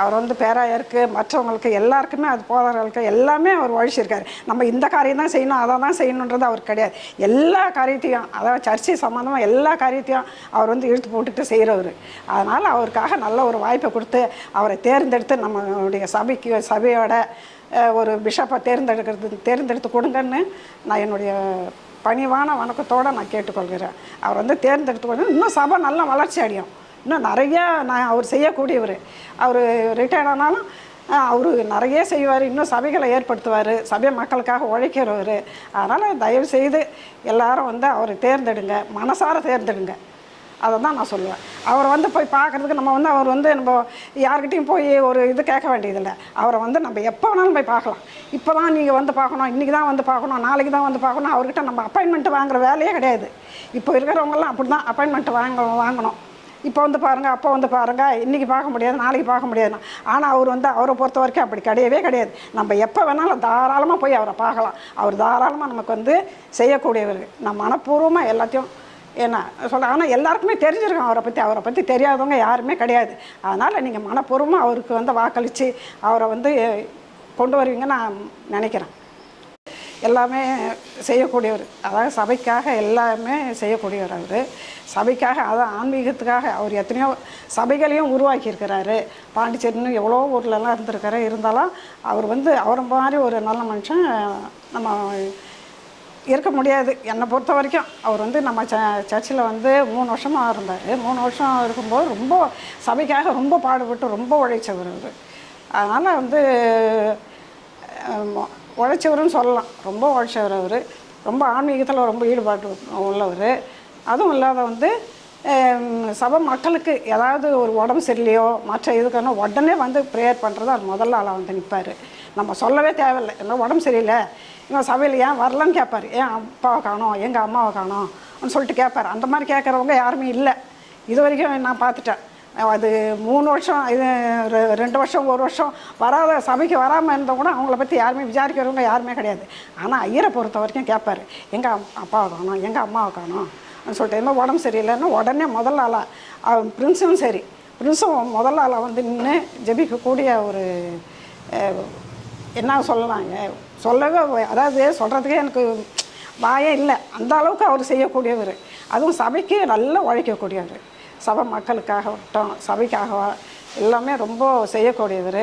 அவர் வந்து பேராயருக்கு மற்றவங்களுக்கு எல்லாருக்குமே அது போதாரர்களுக்கு எல்லாமே அவர் உழைச்சிருக்காரு. நம்ம இந்த காரியம் தான் செய்யணும் அதை தான் செய்யணுன்றது அவர் கிடையாது. எல்லா காரியத்தையும் அதாவது சர்ச்சை சம்மந்தமாக எல்லா காரியத்தையும் அவர் வந்து இழுத்து போட்டுட்டு செய்கிறவர் அதனால் அவருக்காக நல்ல ஒரு வாய்ப்பை கொடுத்து அவரை தேர்ந்தெடுத்து நம்மளுடைய சபைக்கு சபையோட ஒரு பிஷப்பை தேர்ந்தெடுக்கிறது தேர்ந்தெடுத்து கொடுங்கன்னு நான் என்னுடைய பணிவான வணக்கத்தோடு நான் கேட்டுக்கொள்கிறேன். அவர் வந்து தேர்ந்தெடுத்து கொடுங்க. இன்னும் சபை நல்லா வளர்ச்சி அடையும். இன்னும் நிறையா நான் அவர் செய்யக்கூடியவர். அவர் ரிட்டையர்ட் ஆனாலும் அவர் நிறைய செய்வார். இன்னும் சபைகளை ஏற்படுத்துவார். சபை மக்களுக்காக உழைக்கிறவர். அதனால் தயவு செய்து எல்லாரும் வந்து அவரை தேர்ந்தெடுங்க. மனசார தேர்ந்தெடுங்க. அதை தான் நான் சொல்லுவேன். அவரை வந்து போய் பார்க்குறதுக்கு நம்ம வந்து அவர் வந்து நம்ம யார்கிட்டையும் போய் ஒரு இது கேட்க வேண்டியதில்லை. அவரை வந்து நம்ம எப்போ வேணாலும் போய் பார்க்கலாம். இப்போ தான் நீங்கள் வந்து பார்க்கணும். இன்றைக்கி தான் வந்து பார்க்கணும். நாளைக்கு தான் வந்து பார்க்கணும். அவர்கிட்ட நம்ம அப்பாயின்மெண்ட் வாங்குற வேலையே கிடையாது. இப்போ இருக்கிறவங்கெல்லாம் அப்படி தான் அப்பாயின்மெண்ட் வாங்க வாங்கணும். இப்போ வந்து பாருங்கள் அப்போ வந்து பாருங்கள் இன்றைக்கி பார்க்க முடியாது நாளைக்கு பார்க்க முடியாது ஆனால் அவர் வந்து அவரை பொறுத்த வரைக்கும் அப்படி கிடையவே கிடையாது. நம்ம எப்போ வேணாலும் தாராளமாக போய் அவரை பார்க்கலாம். அவர் தாராளமாக நமக்கு வந்து செய்யக்கூடியவர். நம்ம மனப்பூர்வமாக எல்லாத்தையும் என்ன சொல்ல ஆனால் எல்லாருக்குமே தெரிஞ்சிருக்கும் அவரை பற்றி அவரை பற்றி தெரியாதவங்க யாருமே கிடையாது. அதனால் நீங்கள் மனப்பூர்வமாக அவருக்கு வந்து வாக்களித்து அவரை வந்து கொண்டு வருவீங்கன்னு நான் நினைக்கிறேன். எல்லாமே செய்யக்கூடியவர். அதாவது சபைக்காக எல்லாமே செய்யக்கூடியவர் அவர். சபைக்காக அதான் ஆன்மீகத்துக்காக அவர் எத்தனையோ சபைகளையும் உருவாக்கியிருக்கிறாரு. பாண்டிச்சேரின்னு எவ்வளோ ஊர்லலாம் இருந்திருக்காரு. இருந்தாலும் அவர் வந்து அவரை மாதிரி ஒரு நல்ல மனுஷன் நம்ம இருக்க முடியாது. என்னை பொறுத்த வரைக்கும் அவர் வந்து நம்ம ச சர்ச்சில் வந்து மூணு வருஷமாக இருந்தார். மூணு வருஷம் இருக்கும்போது ரொம்ப சபைக்காக ரொம்ப பாடுபட்டு ரொம்ப உழைச்சவர் அவர். அதனால் வந்து உழைச்சவருன்னு சொல்லலாம். ரொம்ப உழைச்சவர் அவர். ரொம்ப ஆன்மீகத்தில் ரொம்ப ஈடுபாடு உள்ளவர். அதுவும் இல்லாத வந்து சபை மக்களுக்கு ஏதாவது ஒரு உடம்பு சரியில்லையோ மற்ற இதுக்கான உடனே வந்து ப்ரேயர் பண்ணுறது அவர் முதல்ல ஆளாக வந்து நிற்பார் நம்ம சொல்லவே தேவையில்லை. என்ன உடம்பு சரியில்லை. இவன் சபையில் ஏன் வரலன்னு கேட்பார் ஏன் அப்பாவை காணோம்? எங்கள் அம்மாவை காணோம் அப்படின்னு சொல்லிட்டு கேட்பார் அந்த மாதிரி கேட்குறவங்க யாருமே இல்லை. இது வரைக்கும் நான் பார்த்துட்டேன். அது மூணு வருஷம் இது ரெ- ரெண்டு வருஷம் ஒரு வருஷம் வராத சபைக்கு வராமல் இருந்தால் கூட அவங்கள பற்றி யாருமே விசாரிக்கிறவங்க யாருமே கிடையாது. ஆனால் ஐயரை பொறுத்த வரைக்கும் கேட்பார் எங்கள் அப்பாவை காணும் எங்கள் அம்மாவை காணும்? அப்படின்னு சொல்லிட்டு என்ன உடம்பு சரியில்லைன்னா உடனே முதல் ஆளாக அவன் பிரின்ஸும் சரி. பிரின்ஸும் முதல் ஆளாக வந்து நின்று ஜெபிக்கக்கூடிய ஒரு என்ன சொல்லலாங்க சொல்லவே அதாவது சொல்கிறதுக்கே எனக்கு வாயே இல்லை. அந்த அளவுக்கு அவர் செய்யக்கூடியவர். அதுவும் சபைக்கு நல்லா உழைக்கக்கூடியவர். சபை மக்களுக்காகட்டும் சபைக்காக எல்லாமே ரொம்ப செய்யக்கூடியவர்.